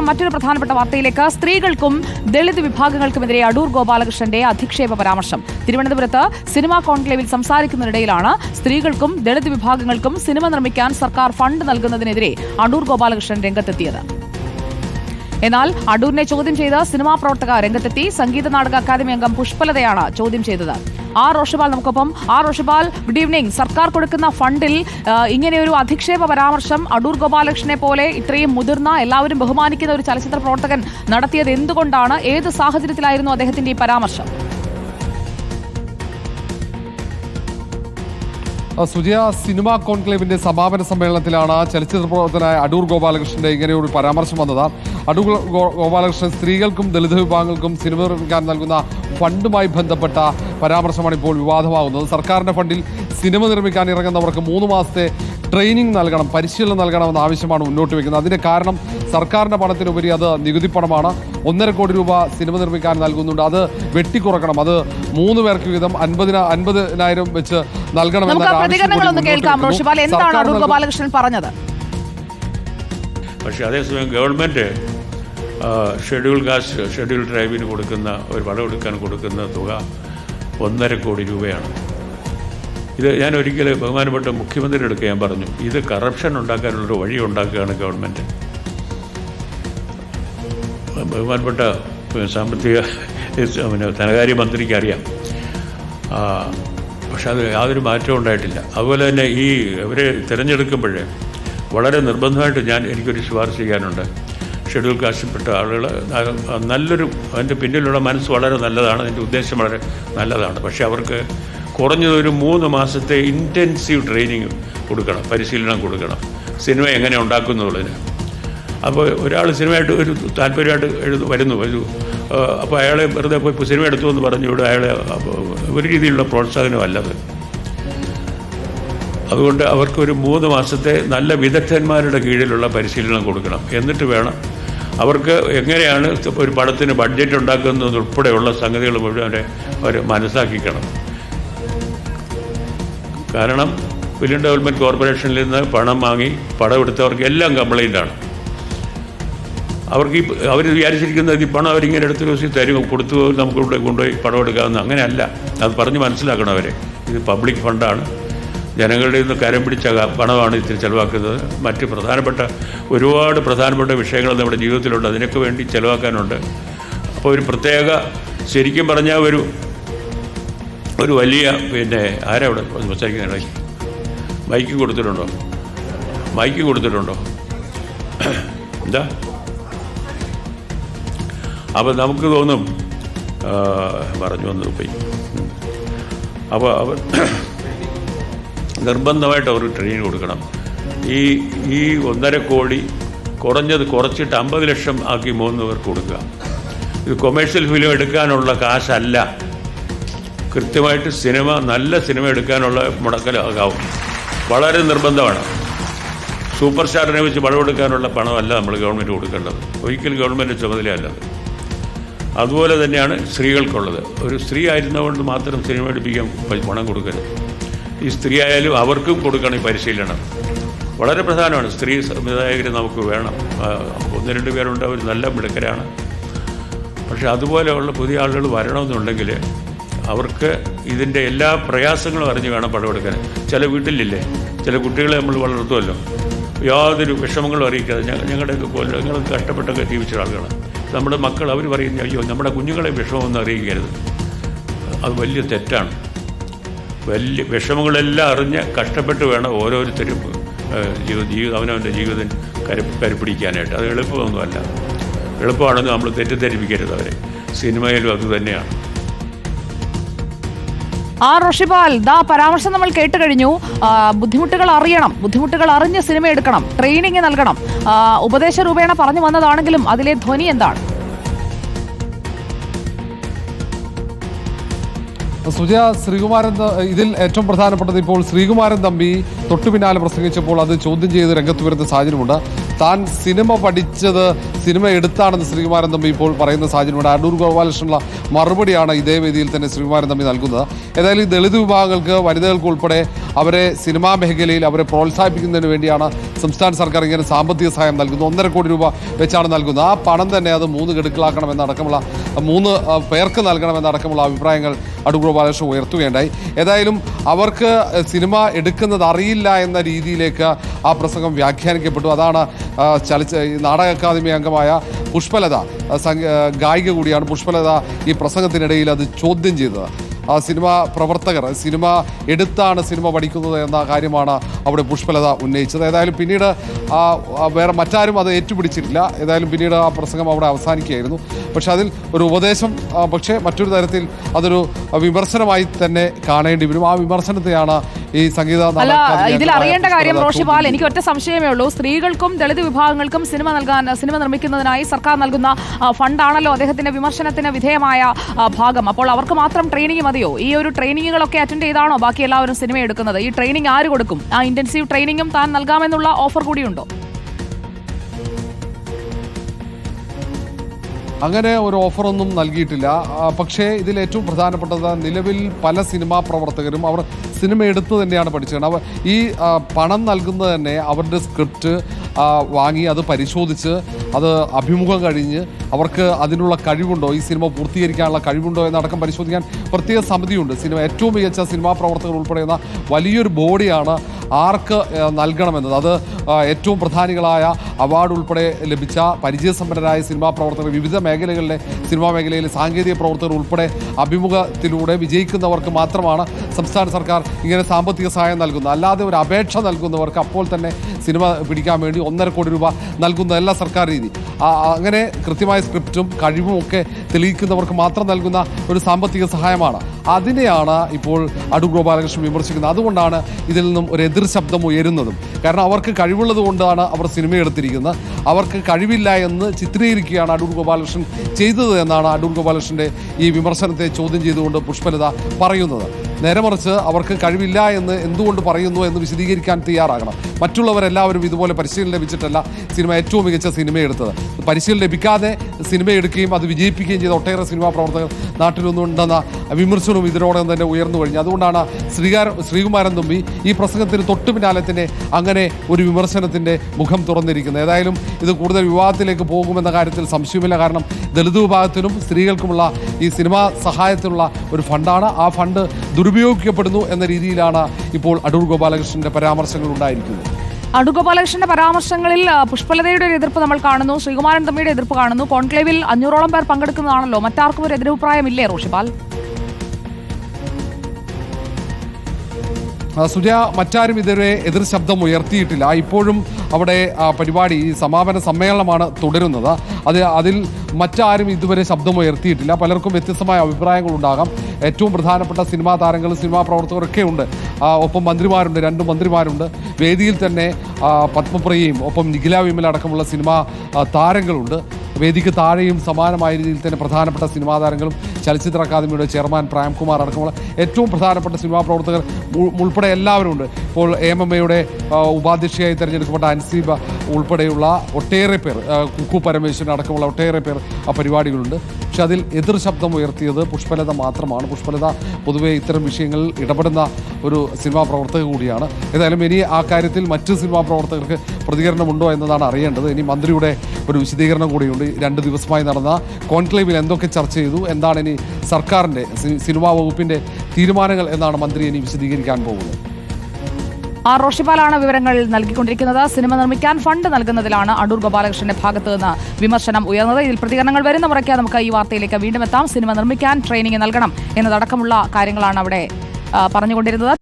മറ്റൊരു പ്രധാനപ്പെട്ട വാർത്തയിലേക്ക്. സ്ത്രീകൾക്കും ദളിത് വിഭാഗങ്ങൾക്കുമെതിരെ അടൂർ ഗോപാലകൃഷ്ണന്റെ അധിക്ഷേപ പരാമർശം. തിരുവനന്തപുരത്ത് സിനിമാ കോൺക്ലേവിൽ സംസാരിക്കുന്നതിനിടയിലാണ് സ്ത്രീകൾക്കും ദളിത് വിഭാഗങ്ങൾക്കും സിനിമ നിർമ്മിക്കാൻ സർക്കാർ ഫണ്ട് നൽകുന്നതിനെതിരെ അടൂർ ഗോപാലകൃഷ്ണൻ രംഗത്തെത്തിയത്. എന്നാൽ അടൂരിനെ ചോദ്യം ചെയ്ത സിനിമാ പ്രവർത്തക രംഗത്തെത്തി സംഗീത നാടക അക്കാദമി അംഗം പുഷ്പലതയാണ് ചോദ്യം ചെയ്തത്. ആർ റോഷിപാൽ നമുക്കൊപ്പം. ആർ റോഷിപാൽ ഗുഡ് ഈവനിംഗ് സർക്കാർ കൊടുക്കുന്ന ഫണ്ടിൽ ഇങ്ങനെയൊരു അധിക്ഷേപ പരാമർശം അടൂർ ഗോപാലകൃഷ്ണനെ പോലെ ഇത്രയും മുതിർന്ന എല്ലാവരും ബഹുമാനിക്കുന്ന ഒരു ചലച്ചിത്ര പ്രവർത്തകൻ നടത്തിയത് എന്തുകൊണ്ടാണ്? ഏത് സാഹചര്യത്തിലായിരുന്നു അദ്ദേഹത്തിന്റെ ഈ പരാമർശം? സുജയ സിനിമാ കോൺക്ലേവിന്റെ സമാപന സമ്മേളനത്തിലാണ് ചലച്ചിത്ര പ്രവർത്തനായ അടൂർ ഗോപാലകൃഷ്ണന്റെ ഇങ്ങനെയൊരു പരാമർശം വന്നത്. അടൂർ ഗോ- ഗോപാലകൃഷ്ണൻ സ്ത്രീകൾക്കും ദളിത് വിഭാഗങ്ങൾക്കും സിനിമ നിർമ്മിക്കാൻ നൽകുന്ന ഫണ്ടുമായി ബന്ധപ്പെട്ട പരാമർശമാണ് ഇപ്പോൾ വിവാദമാകുന്നത്. സർക്കാരിന്റെ ഫണ്ടിൽ സിനിമ നിർമ്മിക്കാൻ ഇറങ്ങുന്നവർക്ക് മൂന്ന് മാസത്തെ ട്രെയിനിങ് നൽകണം പരിശീലനം നൽകണമെന്ന ആവശ്യമാണ് മുന്നോട്ട് വയ്ക്കുന്നത്. അതിന്റെ കാരണം സർക്കാരിന്റെ പണത്തിനുപരി അത് നികുതി പണമാണ്. ഒന്നര കോടി രൂപ സിനിമ നിർമ്മിക്കാൻ നൽകുന്നുണ്ട്. അത് വെട്ടിക്കുറക്കണം. അത് മൂന്ന് പേർക്ക് വീതം അൻപതിന അൻപതിനായിരം വെച്ച് നൽകണം പറഞ്ഞത്? പക്ഷേ അതേസമയം ഗവൺമെന്റ് ഷെഡ്യൂൾ കാസ്റ്റ് ഷെഡ്യൂൾ ട്രൈബിന് കൊടുക്കുന്ന ഒരു പടമെടുക്കാൻ കൊടുക്കുന്ന തുക ഒന്നര കോടി രൂപയാണ്. ഇത് ഞാൻ ഒരിക്കൽ ബഹുമാനപ്പെട്ട മുഖ്യമന്ത്രിയുടെ ഞാൻ പറഞ്ഞു ഇത് കറപ്ഷൻ ഉണ്ടാക്കാനുള്ളൊരു വഴി ഉണ്ടാക്കുകയാണ് ഗവൺമെന്റ് ബഹുമാനപ്പെട്ട സാമ്പത്തിക പിന്നെ ധനകാര്യമന്ത്രിക്ക് അറിയാം പക്ഷെ അത് യാതൊരു മാറ്റവും ഉണ്ടായിട്ടില്ല. അതുപോലെ തന്നെ ഈ ഇവരെ തിരഞ്ഞെടുക്കുമ്പോഴേ വളരെ നിർബന്ധമായിട്ട് ഞാൻ എനിക്കൊരു ശുപാർശ ചെയ്യാനുണ്ട്. ഷെഡ്യൂൾ കാസ്റ്റിൽപ്പെട്ട ആളുകൾ നല്ലൊരു അതിന്റെ പിന്നിലുള്ള മനസ്സ് വളരെ നല്ലതാണ്. അതിന്റെ ഉദ്ദേശം വളരെ നല്ലതാണ്. പക്ഷേ അവർക്ക് കുറഞ്ഞത് ഒരു മൂന്ന് മാസത്തെ ഇന്റൻസീവ് ട്രെയിനിങ് കൊടുക്കണം പരിശീലനം കൊടുക്കണം. സിനിമ എങ്ങനെ ഉണ്ടാക്കുന്നുള്ളതിന്. അപ്പോൾ ഒരാൾ സിനിമയായിട്ട് ഒരു താല്പര്യമായിട്ട് എഴുത വരുന്നു. ഒരു അപ്പോൾ അയാളെ വെറുതെ പോയി സിനിമ എടുത്തു എന്ന് പറഞ്ഞു ഇവിടെ അയാളെ ഒരു രീതിയിലുള്ള പ്രോത്സാഹനമല്ലത് അതുകൊണ്ട് അവർക്കൊരു മൂന്ന് മാസത്തെ നല്ല വിദഗ്ധന്മാരുടെ കീഴിലുള്ള പരിശീലനം കൊടുക്കണം. എന്നിട്ട് വേണം അവർക്ക് എങ്ങനെയാണ് ഒരു പടത്തിന് ബഡ്ജറ്റ് ഉണ്ടാക്കുന്നത് ഉൾപ്പെടെയുള്ള സംഗതികൾ മുഴുവൻ അവരെ അവർ മനസ്സാക്കിക്കണം. കാരണം ഫിലിം ഡെവലപ്മെന്റ് കോർപ്പറേഷനിൽ നിന്ന് പണം വാങ്ങി പടം എടുത്തവർക്ക് എല്ലാം കംപ്ലൈന്റാണ് അവർക്ക് ഈ അവർ വിചാരിച്ചിരിക്കുന്നത് ഈ പണം അവരിങ്ങനെ എടുത്ത് ദിവസം തരും കൊടുത്തു നമുക്ക് ഇവിടെ കൊണ്ടുപോയി പണം എടുക്കാമെന്ന് അങ്ങനെയല്ല. അത് പറഞ്ഞ് മനസ്സിലാക്കണം അവരെ. ഇത് പബ്ലിക് ഫണ്ടാണ് ജനങ്ങളുടെ നിന്ന് കരം പിടിച്ച പണമാണ് ഇത്തിരി ചിലവാക്കുന്നത്. മറ്റ് പ്രധാനപ്പെട്ട ഒരുപാട് പ്രധാനപ്പെട്ട വിഷയങ്ങൾ നമ്മുടെ ജീവിതത്തിലുണ്ട്. അതിനൊക്കെ വേണ്ടി ചിലവാക്കാനുണ്ട്. അപ്പോൾ ഒരു പ്രത്യേക ശരിക്കും പറഞ്ഞാൽ ഒരു ഒരു വലിയ പിന്നെ ആരാ ഇവിടെ സംസാരിക്കുന്ന ഇടയ്ക്ക്? മൈക്ക് കൊടുത്തിട്ടുണ്ടോ? മൈക്ക് കൊടുത്തിട്ടുണ്ടോ? എന്താ? അപ്പോൾ നമുക്ക് തോന്നും പറഞ്ഞു വന്നു പോയി. അപ്പോൾ അവർ നിർബന്ധമായിട്ട് അവർക്ക് ട്രെയിനിങ് കൊടുക്കണം. ഈ ഈ ഒന്നര കോടി കുറഞ്ഞത് കുറച്ചിട്ട് അമ്പത് ലക്ഷം ആക്കി മൂന്ന് പേർക്ക് കൊടുക്കുക. ഇത് കൊമേഴ്ഷ്യൽ ഫിലിം എടുക്കാനുള്ള കാശല്ല. കൃത്യമായിട്ട് സിനിമ നല്ല സിനിമ എടുക്കാനുള്ള മുടക്കലാകാവും. വളരെ നിർബന്ധമാണ്. സൂപ്പർ സ്റ്റാറിനെ വെച്ച് പടമെടുക്കാനുള്ള പണമല്ല നമ്മൾ ഗവൺമെന്റ് കൊടുക്കേണ്ടത്. ഒരിക്കലും ഗവൺമെന്റ് ചുമതലയല്ലത് അതുപോലെ തന്നെയാണ് സ്ത്രീകൾക്കുള്ളത്. ഒരു സ്ത്രീ ആയിരുന്നതുകൊണ്ട് മാത്രം സിനിമ എടുപ്പിക്കാൻ പണം കൊടുക്കരുത്. ഈ സ്ത്രീ ആയാലും അവർക്കും കൊടുക്കണം ഈ പരിശീലനം. വളരെ പ്രധാനമാണ്. സ്ത്രീ സംവിധായകർ നമുക്ക് വേണം. ഒന്ന് രണ്ട് പേരുണ്ട്. അവർ നല്ല മിടുക്കരാണ്. പക്ഷേ അതുപോലെയുള്ള പുതിയ ആളുകൾ വരണമെന്നുണ്ടെങ്കിൽ അവർക്ക് ഇതിന്റെ എല്ലാ പ്രയാസങ്ങളും അറിഞ്ഞ് വേണം പടമെടുക്കാൻ ചില വീട്ടിലില്ലേ? ചില കുട്ടികളെ നമ്മൾ വളർത്തുമല്ലോ. യാതൊരു വിഷമങ്ങളും അറിയിക്കാതെ ഞങ്ങളുടെയൊക്കെ പോലെ ഞങ്ങൾ കഷ്ടപ്പെട്ടൊക്കെ ജീവിച്ച ആളുകളാണ്. നമ്മുടെ മക്കൾ അവർ പറയുന്ന അയ്യോ നമ്മുടെ കുഞ്ഞുങ്ങളെ വിഷമമൊന്നും അറിയിക്കരുത്. അത് വലിയ തെറ്റാണ്. വലിയ വിഷമങ്ങളെല്ലാം അറിഞ്ഞ് കഷ്ടപ്പെട്ട് വേണം ഓരോരുത്തരും ജീവിത ജീവിതം ജീവി അവനവന്റെ ജീവിതം കരു കരുപ്പിടിക്കാനായിട്ട്. അത് എളുപ്പമൊന്നുമല്ല. എളുപ്പമാണെന്ന് നമ്മൾ തെറ്റിദ്ധരിപ്പിക്കരുത് അവരെ. സിനിമയിലും അത് തന്നെയാണ്. ആ റോഷിപാൽ ദാ പരാമർശം നമ്മൾ കേട്ട് കഴിഞ്ഞു. ബുദ്ധിമുട്ടുകൾ അറിയണം. ബുദ്ധിമുട്ടുകൾ അറിഞ്ഞ് സിനിമ എടുക്കണം. ട്രെയിനിങ് നൽകണം. ഉപദേശ രൂപേണ പറഞ്ഞു വന്നതാണെങ്കിലും അതിലെ ധ്വനി എന്താണ്? സുജയ ശ്രീകുമാരൻ ഇതിൽ ഏറ്റവും പ്രധാനപ്പെട്ടത് ഇപ്പോൾ ശ്രീകുമാരൻ തമ്പി തൊട്ടു പിന്നാലെ പ്രസംഗിച്ചപ്പോൾ അത് ചോദ്യം ചെയ്ത് രംഗത്ത് വരുന്ന സാഹചര്യമുണ്ട്. താൻ സിനിമ പഠിച്ചത് സിനിമ എടുത്താണെന്ന് ശ്രീകുമാരൻ തമ്പി ഇപ്പോൾ പറയുന്ന സാഹചര്യമുണ്ട്. അടൂർ ഗോപാലകൃഷ്ണനുള്ള മറുപടിയാണ് ഇതേ വേദിയിൽ തന്നെ ശ്രീകുമാരൻ തമ്പി നൽകുന്നത്. ഏതായാലും ദളിത് വിഭാഗങ്ങൾക്ക് വനിതകൾക്ക് ഉൾപ്പെടെ അവരെ സിനിമാ മേഖലയിൽ അവരെ പ്രോത്സാഹിപ്പിക്കുന്നതിന് വേണ്ടിയാണ് സംസ്ഥാന സർക്കാർ ഇങ്ങനെ സാമ്പത്തിക സഹായം നൽകുന്നത്. ഒന്നര കോടി രൂപ വെച്ചാണ് നൽകുന്നത്. ആ പണം തന്നെ അത് മൂന്ന് ഗഡുക്കളാക്കണമെന്നടക്കമുള്ള മൂന്ന് പേർക്ക് നൽകണമെന്നടക്കമുള്ള അഭിപ്രായങ്ങൾ അടൂർ ഗോപാലകൃഷ്ണൻ ഉയർത്തുകയുണ്ടായി. ഏതായാലും അവർക്ക് സിനിമ എടുക്കുന്നത് അറിയില്ല എന്ന രീതിയിലേക്ക് ആ പ്രസംഗം വ്യാഖ്യാനിക്കപ്പെട്ടു. അതാണ് ചലച്ച നാടക അക്കാദമി അംഗമായ പുഷ്പലത ഗായിക കൂടിയാണ് പുഷ്പലത ഈ പ്രസംഗത്തിനിടയിൽ അത് ചോദ്യം ചെയ്തത്. സിനിമ പ്രവർത്തകർ സിനിമ എടുത്താണ് സിനിമ പഠിക്കുന്നത് എന്ന കാര്യമാണ് അവിടെ പുഷ്പലത ഉന്നയിച്ചത്. ഏതായാലും പിന്നീട് ആ ആ വേറെ മറ്റാരും അത് ഏറ്റുപിടിച്ചിട്ടില്ല. ഏതായാലും പിന്നീട് ആ പ്രസംഗം അവിടെ അവസാനിക്കുകയായിരുന്നു. പക്ഷെ അതിൽ ഒരു ഉപദേശം ആ, പക്ഷേ മറ്റൊരു തരത്തിൽ അതൊരു വിമർശനമായി തന്നെ കാണേണ്ടി വരും. ആ വിമർശനത്തെയാണ് ഈ സംഗീത അല്ല ഇതിൽ അറിയേണ്ട കാര്യം റോഷിപാൽ എനിക്ക് ഒറ്റ സംശയമേ ഉള്ളൂ. സ്ത്രീകൾക്കും ദളിത് വിഭാഗങ്ങൾക്കും സിനിമ നൽകാൻ സിനിമ നിർമ്മിക്കുന്നതിനായി സർക്കാർ നൽകുന്ന ഫണ്ടാണല്ലോ അദ്ദേഹത്തിന്റെ വിമർശനത്തിന് വിധേയമായ ഭാഗം. അപ്പോൾ അവർക്ക് മാത്രം ട്രെയിനിങ് മതിയോ ഈ ഒരു ട്രെയിനിങ്ങുകളൊക്കെ അറ്റൻഡ് ചെയ്താണോ ബാക്കി എല്ലാവരും സിനിമ എടുക്കുന്നത്? ഈ ട്രെയിനിങ് ആര് കൊടുക്കും? ആ ഇന്റൻസീവ് ട്രെയിനിങ്ങും താൻ നൽകാമെന്നുള്ള ഓഫർ കൂടിയുണ്ടോ? അങ്ങനെ ഒരു ഓഫറൊന്നും നൽകിയിട്ടില്ല. പക്ഷേ ഇതിൽ ഏറ്റവും പ്രധാനപ്പെട്ടത് നിലവിൽ പല സിനിമാ പ്രവർത്തകരും അവർ സിനിമ എടുത്ത് തന്നെയാണ് പഠിച്ചത്. അവർ ഈ പണം നൽകുന്നത് തന്നെ അവരുടെ സ്ക്രിപ്റ്റ് വാങ്ങി അത് പരിശോധിച്ച് അത് അഭിമുഖം കഴിഞ്ഞ് അവർക്ക് അതിനുള്ള കഴിവുണ്ടോ? ഈ സിനിമ പൂർത്തീകരിക്കാനുള്ള കഴിവുണ്ടോ എന്നടക്കം പരിശോധിക്കാൻ പ്രത്യേക സമിതിയുണ്ട്. സിനിമ ഏറ്റവും മികച്ച സിനിമാ പ്രവർത്തകർ ഉൾപ്പെടുന്ന വലിയൊരു ബോഡിയാണ് ആർക്ക് നൽകണമെന്നത്? അത് ഏറ്റവും പ്രധാനികളായ അവാർഡ് ഉൾപ്പെടെ ലഭിച്ച പരിചയസമ്പന്നരായ സിനിമാ പ്രവർത്തകർ വിവിധ മേഖലകളിലെ സിനിമാ മേഖലയിലെ സാങ്കേതിക പ്രവർത്തകർ ഉൾപ്പെടെ അഭിമുഖത്തിലൂടെ വിജയിക്കുന്നവർക്ക് മാത്രമാണ് സംസ്ഥാന സർക്കാർ ഇങ്ങനെ സാമ്പത്തിക സഹായം നൽകുന്നത്. അല്ലാതെ ഒരു അപേക്ഷ നൽകുന്നവർക്ക് അപ്പോൾ തന്നെ സിനിമ പിടിക്കാൻ വേണ്ടി ഒന്നര കോടി രൂപ നൽകുന്നതല്ല സർക്കാർ രീതി. അങ്ങനെ കൃത്യമായ സ്ക്രിപ്റ്റും കഴിവും ഒക്കെ തെളിയിക്കുന്നവർക്ക് മാത്രം നൽകുന്ന ഒരു സാമ്പത്തിക സഹായമാണ്. അതിനെയാണ് ഇപ്പോൾ അടൂർ ഗോപാലകൃഷ്ണൻ വിമർശിക്കുന്നത്. അതുകൊണ്ടാണ് ഇതിൽ നിന്നും ഒരു എതിർ ശബ്ദം ഉയരുന്നതും. കാരണം അവർക്ക് കഴിവുള്ളത് കൊണ്ടാണ് അവർ സിനിമ എടുത്തിരിക്കുന്നത്. അവർക്ക് കഴിവില്ല എന്ന് ചിത്രീകരിക്കുകയാണ് അടൂർ ഗോപാലകൃഷ്ണൻ ചെയ്തത് എന്നാണ് അടൂർ ഗോപാലകൃഷ്ണന്റെ ഈ വിമർശനത്തെ ചോദ്യം ചെയ്തുകൊണ്ട് പുഷ്പലത പറയുന്നത്. നേരെ മറിച്ച് അവർക്ക് കഴിവില്ല എന്ന് എന്തുകൊണ്ട് പറയുന്നു എന്ന് വിശദീകരിക്കാൻ തയ്യാറാകണം. മറ്റുള്ളവരെല്ലാവരും ഇതുപോലെ പരിശീലനം ലഭിച്ചിട്ടല്ല സിനിമ ഏറ്റവും മികച്ച സിനിമ എടുത്തത്. പരിശീലനം ലഭിക്കാതെ സിനിമ എടുക്കുകയും അത് വിജയിപ്പിക്കുകയും ചെയ്ത ഒട്ടേറെ സിനിമാ പ്രവർത്തകർ നാട്ടിലൊന്നുണ്ടെന്ന വിമർശനവും ഇതിനോടകം തന്നെ ഉയർന്നു കഴിഞ്ഞു. അതുകൊണ്ടാണ് ശ്രീകാര ശ്രീകുമാരൻ തുമ്പി ഈ പ്രസംഗത്തിന് തൊട്ടു പിന്നാലെ തന്നെ അങ്ങനെ ഒരു വിമർശനത്തിന്റെ മുഖം തുറന്നിരിക്കുന്നത്. ഏതായാലും ഇത് കൂടുതൽ വിവാദത്തിലേക്ക് പോകുമെന്ന കാര്യത്തിൽ സംശയമില്ല കാരണം ദളിത് വിഭാഗത്തിനും സ്ത്രീകൾക്കുമുള്ള ഈ സിനിമാ സഹായത്തിനുള്ള ഒരു ഫണ്ടാണ്. ആ ഫണ്ട് ദുരുപയോഗിക്കപ്പെടുന്നു എന്ന രീതിയിലാണ് ഇപ്പോൾ അടൂർ ഗോപാലകൃഷ്ണന്റെ പരാമർശങ്ങൾ ഉണ്ടായിരിക്കുന്നത്. അടൂർഗോപാലകൃഷ്ണന്റെ പരാമർശങ്ങളിൽ ആ, പുഷ്പലതയുടെ ഒരു എതിർപ്പ് നമ്മൾ കാണുന്നു ശ്രീകുമാരൻ തമ്മിയുടെ എതിർപ്പ് കാണുന്നു. കോൺക്ലേവിൽ അഞ്ഞൂറോളം പേർ പങ്കെടുക്കുന്നതാണല്ലോ. മറ്റാർക്കും ഒരു എതിരഭിപ്രായമില്ലേ റോഷിപാൽ? സുജ മറ്റാരും ഇതുവരെ എതിർ ശബ്ദം ഉയർത്തിയിട്ടില്ല. ഇപ്പോഴും അവിടെ പരിപാടി സമാപന സമ്മേളനമാണ് തുടരുന്നത്. അത് അതിൽ മറ്റാരും ഇതുവരെ ശബ്ദം ഉയർത്തിയിട്ടില്ല. പലർക്കും വ്യത്യസ്തമായ അഭിപ്രായങ്ങളുണ്ടാകാം ഏറ്റവും പ്രധാനപ്പെട്ട സിനിമാ താരങ്ങൾ സിനിമാ പ്രവർത്തകരൊക്കെ ഉണ്ട്. ഒപ്പം മന്ത്രിമാരുണ്ട് രണ്ട് മന്ത്രിമാരുണ്ട്. വേദിയിൽ തന്നെ പത്മപ്രിയയും ഒപ്പം നിഖില വിമൽ അടക്കമുള്ള സിനിമാ താരങ്ങളുണ്ട്. വേദിക്ക് താഴെയും സമാനമായ രീതിയിൽ തന്നെ പ്രധാനപ്പെട്ട സിനിമാ താരങ്ങളും ചലച്ചിത്ര അക്കാദമിയുടെ ചെയർമാൻ പ്രേംകുമാർ അടക്കമുള്ള ഏറ്റവും പ്രധാനപ്പെട്ട സിനിമാ പ്രവർത്തകർ ഉൾ- ഉൾപ്പെടെ എല്ലാവരും ഉണ്ട്. ഇപ്പോൾ എം എം എയുടെ ഉപാധ്യക്ഷയായി തിരഞ്ഞെടുക്കപ്പെട്ട അൻസീബ ഉൾപ്പെടെയുള്ള ഒട്ടേറെ പേർ കുക്കു പരമേശ്വരൻ അടക്കമുള്ള ഒട്ടേറെ പേർ ആ പരിപാടികളുണ്ട്. പക്ഷെ അതിൽ എതിർ ശബ്ദം ഉയർത്തിയത് പുഷ്പലത മാത്രമാണ്. പുഷ്പലത പൊതുവെ ഇത്തരം വിഷയങ്ങളിൽ ഇടപെടുന്ന ഒരു സിനിമാ പ്രവർത്തക കൂടിയാണ്. ഏതായാലും ഇനി ആ കാര്യത്തിൽ മറ്റ് സിനിമാ പ്രവർത്തകർക്ക് പ്രതികരണമുണ്ടോ എന്നതാണ് അറിയേണ്ടത്. ഇനി മന്ത്രിയുടെ ഒരു വിശദീകരണം കൂടിയുണ്ട്. രണ്ട് ദിവസമായി നടന്ന കോൺക്ലേവിൽ എന്തൊക്കെ ചർച്ച ചെയ്തു? എന്താണ് ഇനി സർക്കാരിന്റെ സിനിമാ വകുപ്പിന്റെ തീരുമാനങ്ങൾ എന്നാണ് മന്ത്രി ഇനി വിശദീകരിക്കാൻ പോകുന്നത്. ആർ റോഷിപാലാണ് വിവരങ്ങൾ നൽകിക്കൊണ്ടിരിക്കുന്നത്. സിനിമ നിർമ്മിക്കാൻ ഫണ്ട് നൽകുന്നതിലാണ് അടൂർ ഗോപാലകൃഷ്ണന്റെ ഭാഗത്ത് നിന്ന് വിമർശനം ഉയർന്നത്. ഇതിൽ പ്രതികരണങ്ങൾ വരുന്ന മുറയ്ക്ക് നമുക്ക് ഈ വാർത്തയിലേക്ക് വീണ്ടും എത്താം. സിനിമ നിർമ്മിക്കാൻ ട്രെയിനിങ് നൽകണം എന്നതടക്കമുള്ള കാര്യങ്ങളാണ് അവിടെ പറഞ്ഞുകൊണ്ടിരുന്നത്.